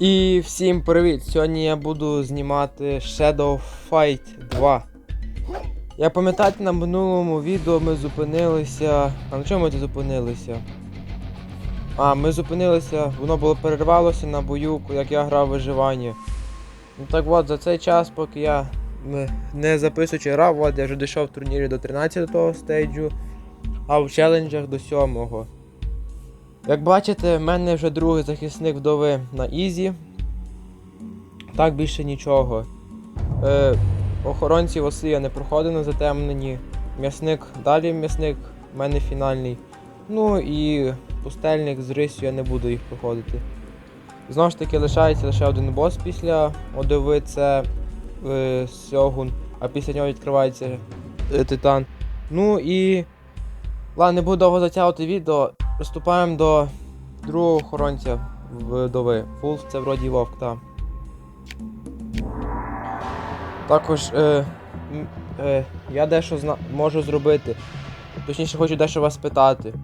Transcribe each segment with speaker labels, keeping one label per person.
Speaker 1: І всім привіт! Сьогодні я буду знімати Shadow Fight 2. Я пам'ятаєте, на минулому відео ми зупинилися. А на чому ми тут зупинилися? А, ми зупинилися, воно було перервалося на бою, як я грав виживання. Ну так от, за цей час, поки я не записуючи грав, от я вже дійшов в турнірі до 13-го стейджу, а в челенджах до 7-го. Як бачите, в мене вже другий захисник вдови на Ізі. Так більше нічого. Е, охоронці я не проходив на затемненні. М'ясник далі м'ясник, в мене фінальний. Ну і пустельник з рисю я не буду їх проходити. Знову ж таки лишається лише один бос після Одови, це е, Сьогун, а після нього відкривається е, Титан. Ну і. Ладно, не буду довго затягувати відео. Приступаємо до другого охоронця вдови. Вулф це вроді вовк, так. Також е, е, я дещо зна- можу зробити. Точніше, хочу дещо вас питати.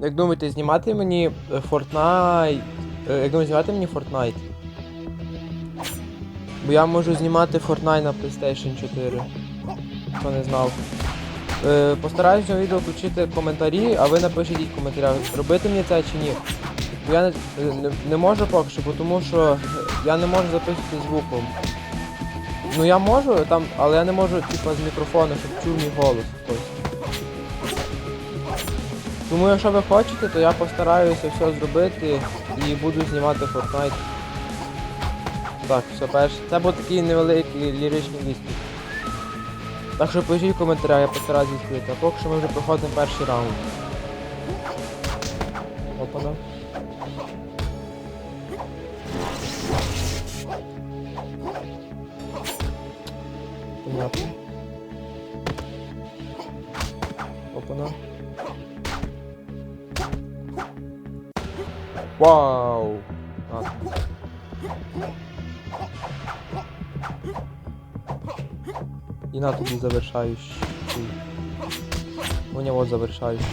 Speaker 1: Як думаєте, знімати мені е, Fortnite? Е, як думаєте, знімати мені Fortnite? Бо я можу знімати Fortnite на PlayStation 4. Хто не знав. Е, постараюсь цьому відео включити коментарі, а ви напишіть в коментарях, робити мені це чи ні. Я не, не, не можу поки що, тому що я не можу записувати звуком. Ну я можу там, але я не можу типа з мікрофону, щоб чув мій голос хтось. Тому якщо ви хочете, то я постараюся все зробити і буду знімати Fortnite. Так, все перше. Це був такий невеликий ліричний виступ. Так що пишіть в коментарях, я постараюсь відкрити. А поки що ми вже проходимо перший раунд. Опана. Понятно. Опана. Вау! І на тобі завершаючий. У нього завершаючий.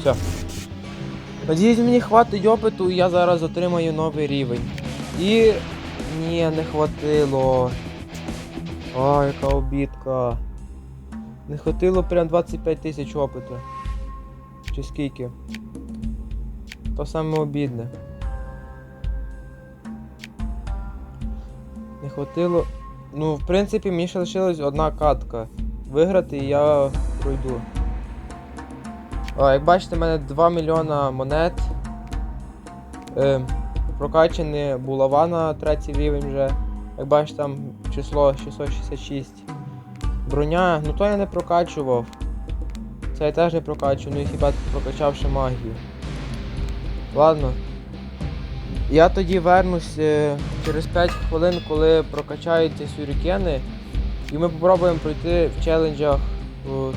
Speaker 1: Все. Надіюсь, мені хватить опиту і я зараз отримаю новий рівень. І. Ні, не хватило. Ай, яка обідка. Не хватило прям 25 тисяч опиту. Чи скільки? То саме обідне. Не хватило. Ну, в принципі, мені ще лишилась одна катка. Виграти і я пройду. О, як бачите, в мене 2 мільйона монет. Е, прокачані булава на третій рівень вже. Як бачите, там число 666. Броня, ну то я не прокачував. Це я теж не прокачував, ну і хіба прокачавши магію. Ладно. Я тоді вернусь е, через 5 хвилин, коли прокачаються сюрікени. І ми спробуємо пройти в челенджах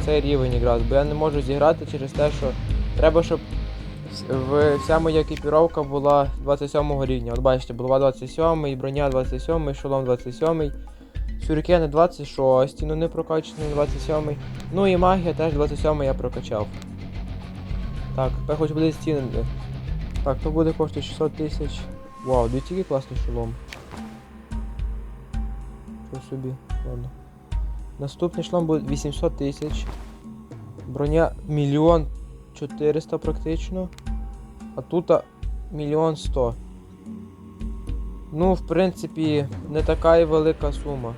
Speaker 1: цей рівень якраз, бо я не можу зіграти через те, що треба, щоб вся моя екіпіровка була 27 рівня. От бачите, булава 27, і броня 27, шолом 27, сюрікени 26, ну не прокачаний 27. Ну і магія теж 27 я прокачав. Так, тепер хоч буде стіни. Так, то буде коштувати 600 тисяч. Вау, дивіться, який класний шолом. Що собі, ладно. Наступний шлом буде 800 тисяч. Броня мільйон 400 практично. А тут мільйон 100. Ну, в принципі, не така і велика сума.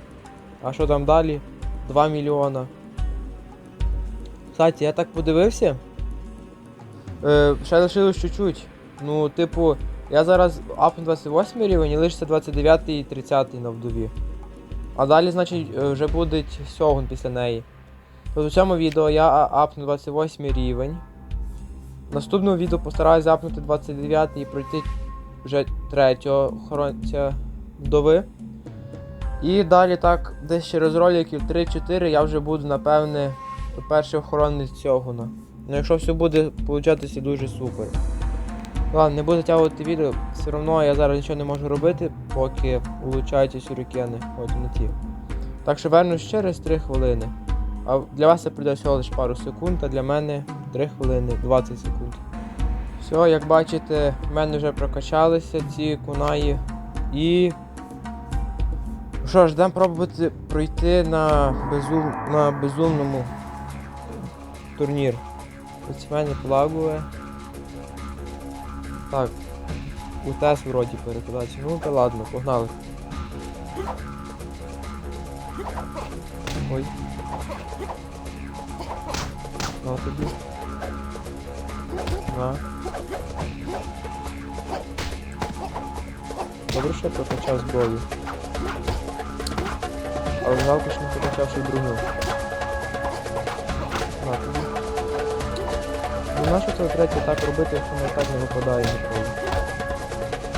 Speaker 1: А що там далі? 2 мільйона. Кстати, я так подивився. Е, ще лишилось чуть-чуть. Ну, типу, я зараз апну 28 рівень і лишиться 29 і 30 на вдові. А далі, значить, е, вже буде сьогун після неї. Тобто в цьому відео я апну 28 рівень. Наступному відео постараюсь апнути 29 і пройти вже третього охоронця вдови. І далі так, десь через роликів 3-4 я вже буду, напевне, перший охоронець сьогуна. Ну якщо все буде получатися дуже супер. Ладно, не буду затягувати відео, все одно я зараз нічого не можу робити, поки влучаються сюрикени, от не ті. Так що вернусь через 3 хвилини. А для вас це прийде всього лише пару секунд, а для мене 3 хвилини 20 секунд. Все, як бачите, в мене вже прокачалися ці кунаї. І. Що ж, дам пробувати пройти на, безум... на безумному турнір. Ось в мене плагує. Так. У тес вроді перекладається. Ну та ладно, погнали. Ой. На тобі. На. Добре, що прокачав зброю. Але жалко, що не прокачав ще другу. На тобі. Ну нащо це третє так робити, якщо не так не випадає ніколи?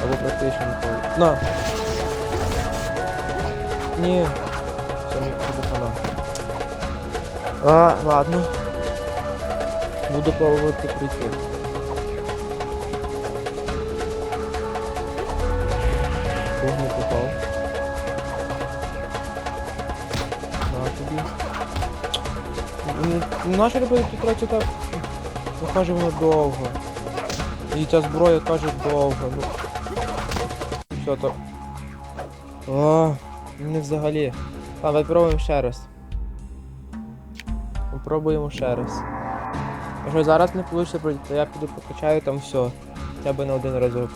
Speaker 1: Або практично ніколи. На! Ні. Все, буде хана. А, ладно. Буду пробувати прийти. Ох, не попав. На тобі. Нащо робити тут третю так? Ну каже воно довго. І ця зброя каже довго. Ну. Все то. О, не взагалі. Давай пробуємо ще раз. Попробуємо ще раз. Якщо зараз не вийде пройти, то я піду покачаю там все. Хоча б на один разок.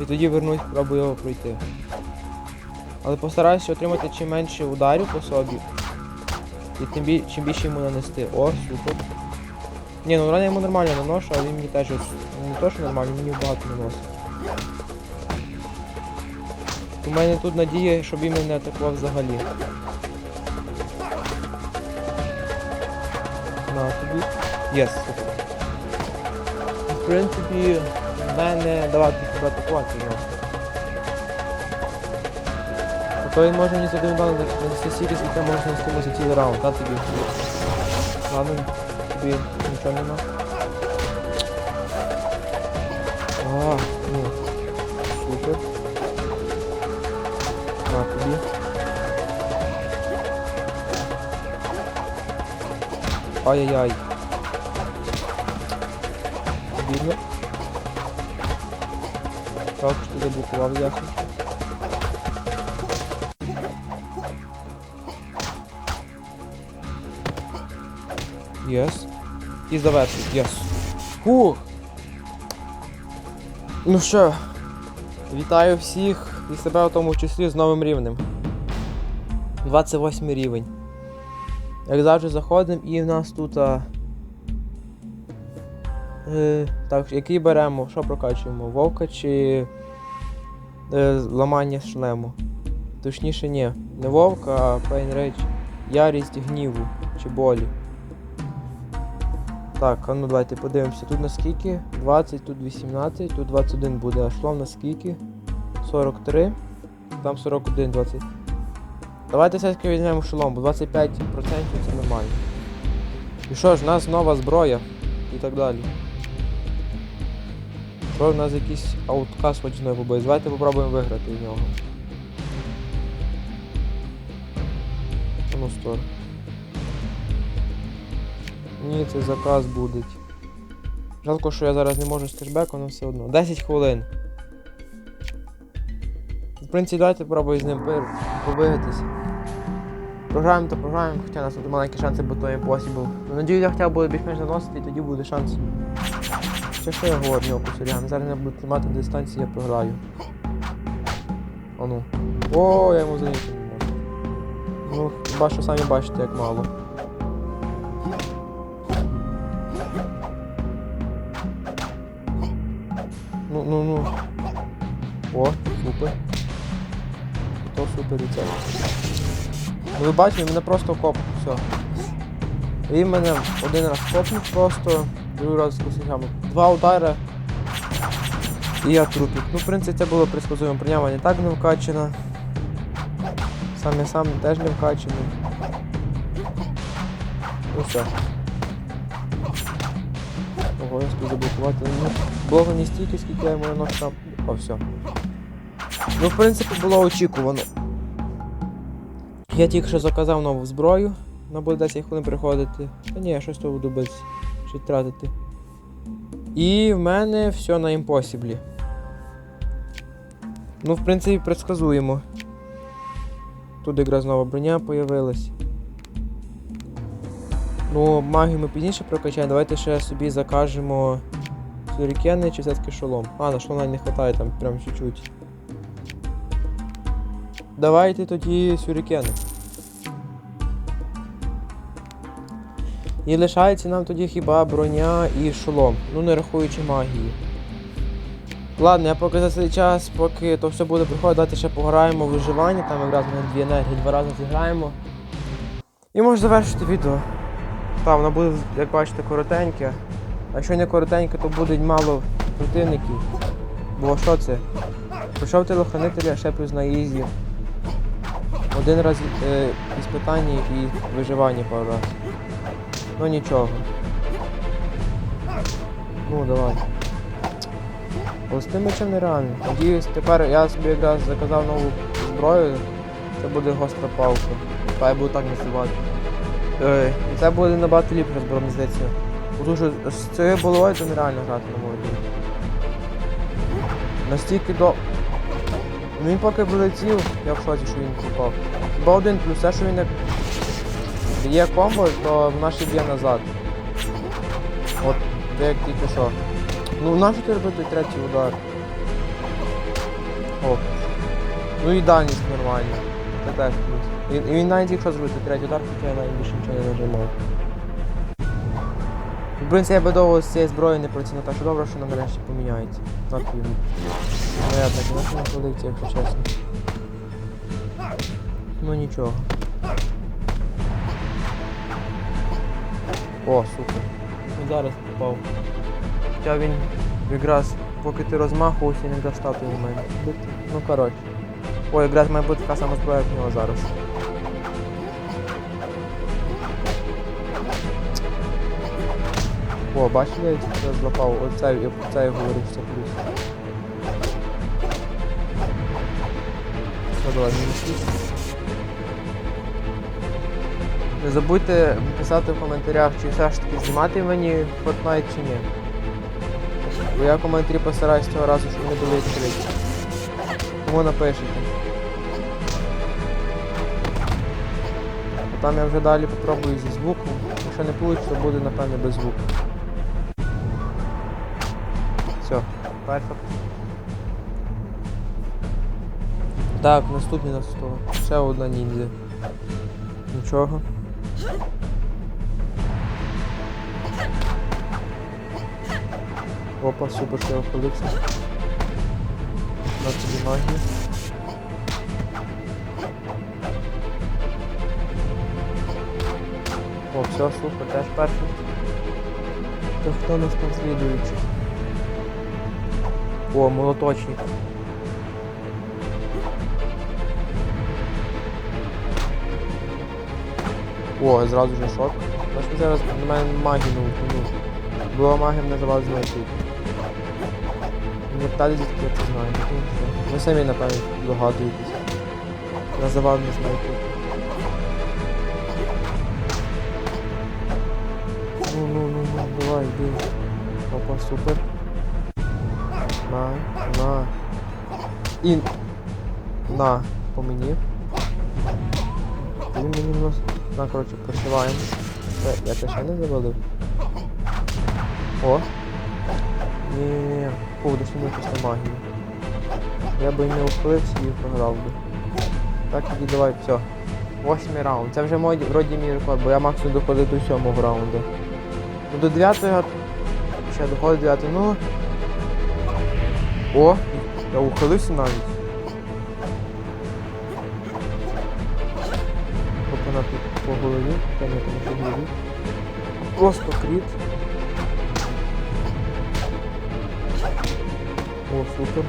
Speaker 1: І тоді вернусь, спробую його пройти. Але постараюся отримати чим менше ударів по собі. І тим бі... чим більше йому нанести. О, супер. Ні, ну рано йому нормально наношу, але він мені теж ось- не то, що нормально, мені багато наносить. У мене тут надія, щоб він мене не атакував взагалі. На тобі. Єс. В принципі, в мене давати тебе атакувати його. А то він може мені за один бал нанести стільки, скільки може нанести за цілий раунд, на тобі. Ладно, тобі нічого нема. А, ну, супер. На тобі. Ай-яй-яй. Бідно. Так, що ти заблокував ясно. Єс. І завершить, єс. Фух. Ну що, вітаю всіх і себе в тому числі з новим рівнем. 28 рівень. Як завжди заходимо і в нас тут. А... Е, так, який беремо? Що прокачуємо? Вовка чи е, ламання шлему? Точніше, ні. Не вовка, а Пейнрейдж. Ярість гніву чи болі. Так, а ну давайте подивимося. Тут наскільки? 20, тут 18, тут 21 буде. А шлом наскільки? 43. Там 41, 20. Давайте все-таки візьмемо шолом, бо 25% це нормально. І що ж, у нас нова зброя і так далі. Що в нас якийсь ауткас водяної побої. Давайте попробуємо виграти в нього. Ну, стор. Ні, це заказ буде. Жалко, що я зараз не можу з кешбеком, але все одно. 10 хвилин. В принципі, давайте попробую з ним побигатися. Програємо то програємо, хоча у нас тут маленькі шанси, бо то impossible. Ну, надію, я хоча б більш-менш наносити, і тоді буде шанс. Що що я говорю нього кусарям? Зараз я буду тримати дистанцію, я програю. А ну. О, я йому не можу. Ну, хіба що самі бачите, як мало. Ну, ну, ну. О, супер. То супер і це. Ну ви бачите, мене просто копнув, все. Він мене один раз копнув просто, другий раз косигами. Два удари. І я трупик. Ну, в принципі, це було предсказуємо. Броня не так не вкачана. Сам я сам теж не вкачаний. Ну все. Ого, я спів заблокувати. Ну, було не стільки, скільки я йому там. О, все. Ну, в принципі, було очікувано. Я тільки що заказав нову зброю. Вона буде 10 хвилин приходити. Та ні, я щось то буду без ще тратити. І в мене все на імпосіблі. Ну, в принципі, предсказуємо. Тут якраз нова броня появилась. Ну, магію ми пізніше прокачаємо. Давайте ще собі закажемо сюрікени чи все-таки шолом. А, на шолом не вистачає там прям чуть-чуть. Давайте тоді сюрікени. І лишається нам тоді хіба броня і шолом. Ну не рахуючи магії. Ладно, я поки за цей час, поки то все буде приходити, давайте ще пограємо в виживання, там якраз ми дві енергії два рази зіграємо. І можу завершити відео. Так, воно буде, як бачите, коротеньке. А якщо не коротеньке, то буде мало противників. Бо що це? Пройшов телохранителя ще плюс на ізі. Один раз е, іспитання і виживання пару раз. Ну нічого. Ну давай. З мечем нереально. Надіюсь, тепер я собі якраз заказав нову зброю. Це буде гостра палка. Я буду так називати. Е, це буде набагато ліпше зброя, здається. Тому що з цією це нереально грати на думку. Настільки до. Він поки прилетів, я в шоці, що він попав. Хіба один плюс те, що він як є комбо, то в наші б'є назад. От, де як тільки що. Ну нащо ти робити третій удар? О. Ну і дальність нормальна. Це теж плюс. І він навіть якщо зробити третій удар, хоча я навіть більше нічого не нажимав. В принципі, я би довго з цією зброєю не працював, так що добре, що нам нарешті поміняється. Так він. Ну я так і на колекції, якщо чесно. Ну нічого. О, супер. Ну зараз попав. Хоча він якраз поки ти розмахувався, не достав той момент. Ну коротше. О, якраз має бути така сама зброя, як в нього зараз. О, бачили, я це злапав. Оце, я говорив, що це плюс. Все, давай, мінус. Не забудьте писати в коментарях, чи все ж таки знімати мені Fortnite чи ні. Бо я коментарі постараюсь цього разу, щоб не були відкриті. Тому напишете. Там я вже далі попробую зі звуком. Якщо не вийде, то буде напевне без звуку. Перфект. Так, наступний на 100. Ще одна ніндзя. Нічого. Опа, супер, що я входився. На тобі магію. О, все, супер, теж перфект. То хто нас там слідуючий? О, молоточник. О, зразу же шок. Бачите, зараз на мене магію утону. Була магія мене завалить знайти. Не питали, звідки я це знаю. Ну. Ви самі, напевно, догадуєтесь. Я завал не знайти. Ну, ну, ну, ну, давай, йди. Опа, супер. На, на. І... На, по мені. Він мені нос... На, коротше, прошиваємо. Це, я те ще не завалив. О. Ні. Фу, дошли якусь на магію. Я би не ухилився і програв би. Так тоді давай, все. Восьмий раунд. Це вже мой вроді мій рекорд, бо я максимум доходив до сьомого раунду. Ну до дев'ятого ще доходить дев'ятий, ну. О, я ухилився навіть. Опана тут по голові, там я там по голові. Просто кріт. О, супер.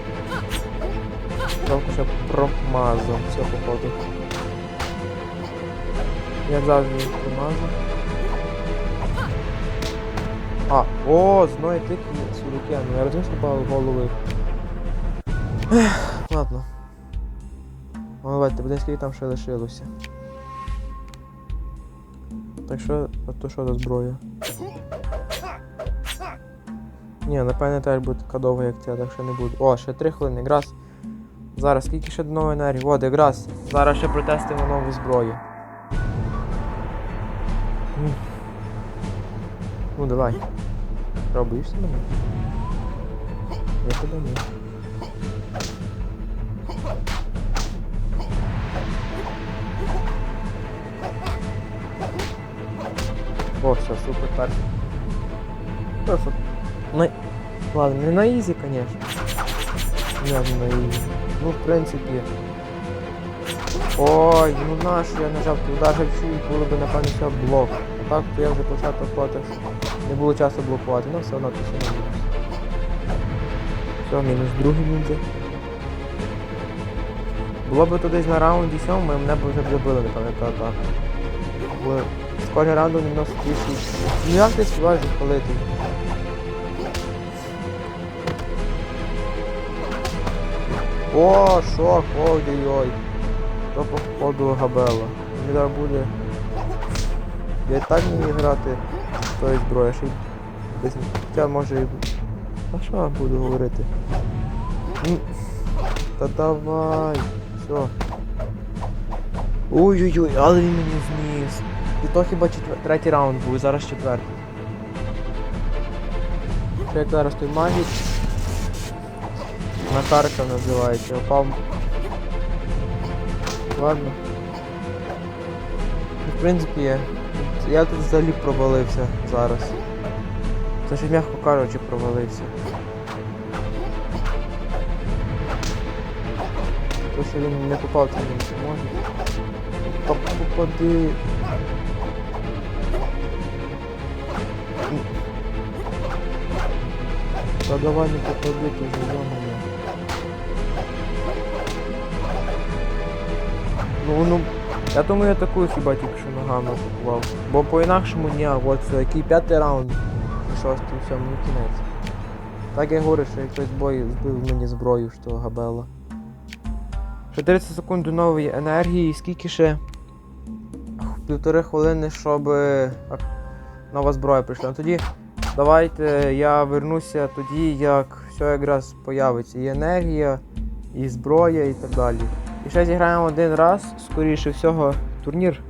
Speaker 1: Жалко, що промазав. Все походу. Як завжди промазав. А, о, зної тики сюрикен. Я розумію, що голови. Ладно. Давайте, буде скільки там ще лишилося. Так що, а то що за зброя? Ні, напевне теж буде така довга, як ця, так що не буду. О, ще 3 хвилини. Якраз Зараз, скільки ще до нової енергії? От, якраз. Зараз ще протестимо нову зброю. Ну давай. Що, боїшся мене? Я тебе ні. О, все, супер, перфект. Перфект. На... Ладно, не на ізі, конечно. Не на ізі. Ну, в принципі. Ой, ну наш, я нажав туди же всі, було б напевно все блок. А так то я вже почав проти. Не було часу блокувати, ну все одно все на мінус. Все, мінус другий ніндзя. Було б то десь на раунді сьомому, мене б вже б забили, напевно, та атака. Він носить більший. Ну як ти співаєш відпалити? О, шок, ой-ой-ой. То походу габела. Мені зараз буде. Я і так не вмію грати з тої зброї, ще десь. Хоча може і. А що я буду говорити? Та давай. Все. Ой-ой-ой, але він мені зніс. І то хіба четвер... третій раунд був, і зараз четвертий. Що як зараз той магік? Накарка називається. Опав. Ладно. Ну, В принципі, я, я тут взагалі провалився зараз. Це ж м'яко кажучи провалився. То, що він не попав, це не може. Та попади. Та давай не. Ну, ну, я думаю, я таку хіба тільки що ногами атакував. Бо по-інакшому ні, от який п'ятий раунд. Шостий, все, мені кінець. Так я говорю, що як хтось бой збив мені зброю, що габела. Ще 30 секунд до нової енергії, і скільки ще? Півтори хвилини, щоб е, нова зброя прийшла. Ну, тоді давайте я вернуся тоді, як все якраз появиться. І енергія, і зброя, і так далі. І ще зіграємо один раз, скоріше всього, турнір.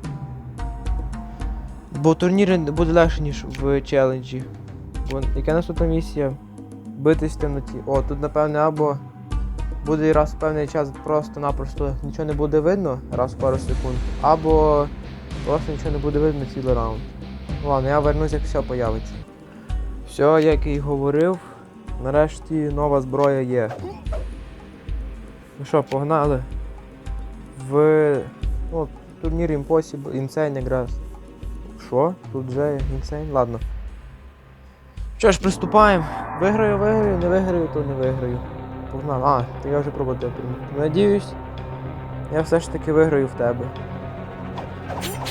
Speaker 1: Бо турнір буде легше, ніж в челенджі. Бо яка наступна місія? Битись в темноті. О, тут напевне або буде раз в певний час просто-напросто нічого не буде видно, раз в пару секунд, або просто нічого не буде видно цілий раунд. Ладно, я вернусь, як все появиться. Все, як і говорив, нарешті нова зброя є. Ну що, погнали? В ну, турнір Impossible, Insane якраз. Що? Тут вже Insane? Ладно. Що ж, приступаємо. Виграю, виграю, не виграю, то не виграю. Погнали. А, то я вже пробував. Надіюсь, я все ж таки виграю в тебе.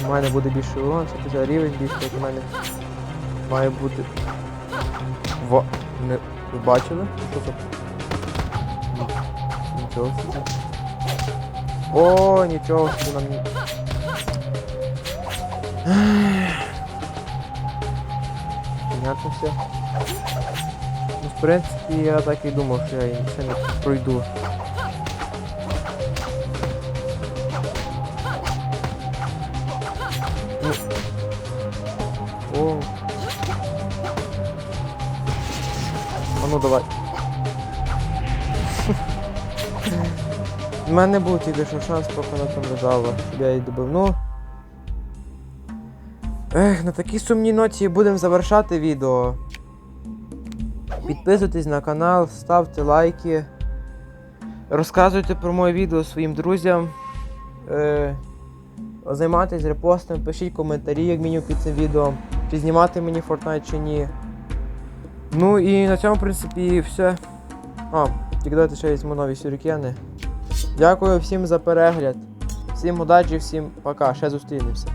Speaker 1: У мене буде більше урон, за рівень більше, як у мене має бути. Во. Не. Ви бачили? Що це? Нічого собі. О, нічого собі нам. Понятно все. Ну, в принципі, я так і думав, що я ще не пройду. Давай. У мене був тільки що шанс, поки вона там лежала, щоб я її добив. Ну. Ех, на такій сумній ноті будемо завершати відео. Підписуйтесь на канал, ставте лайки. Розказуйте про моє відео своїм друзям. Е, займайтесь репостом, пишіть коментарі, як мінімум під цим відео, чи знімати мені Fortnite чи ні. Ну і на цьому, в принципі, все. А, тільки давайте ще візьму нові сюрикени. Дякую всім за перегляд. Всім удачі, всім пока, ще зустрінемося.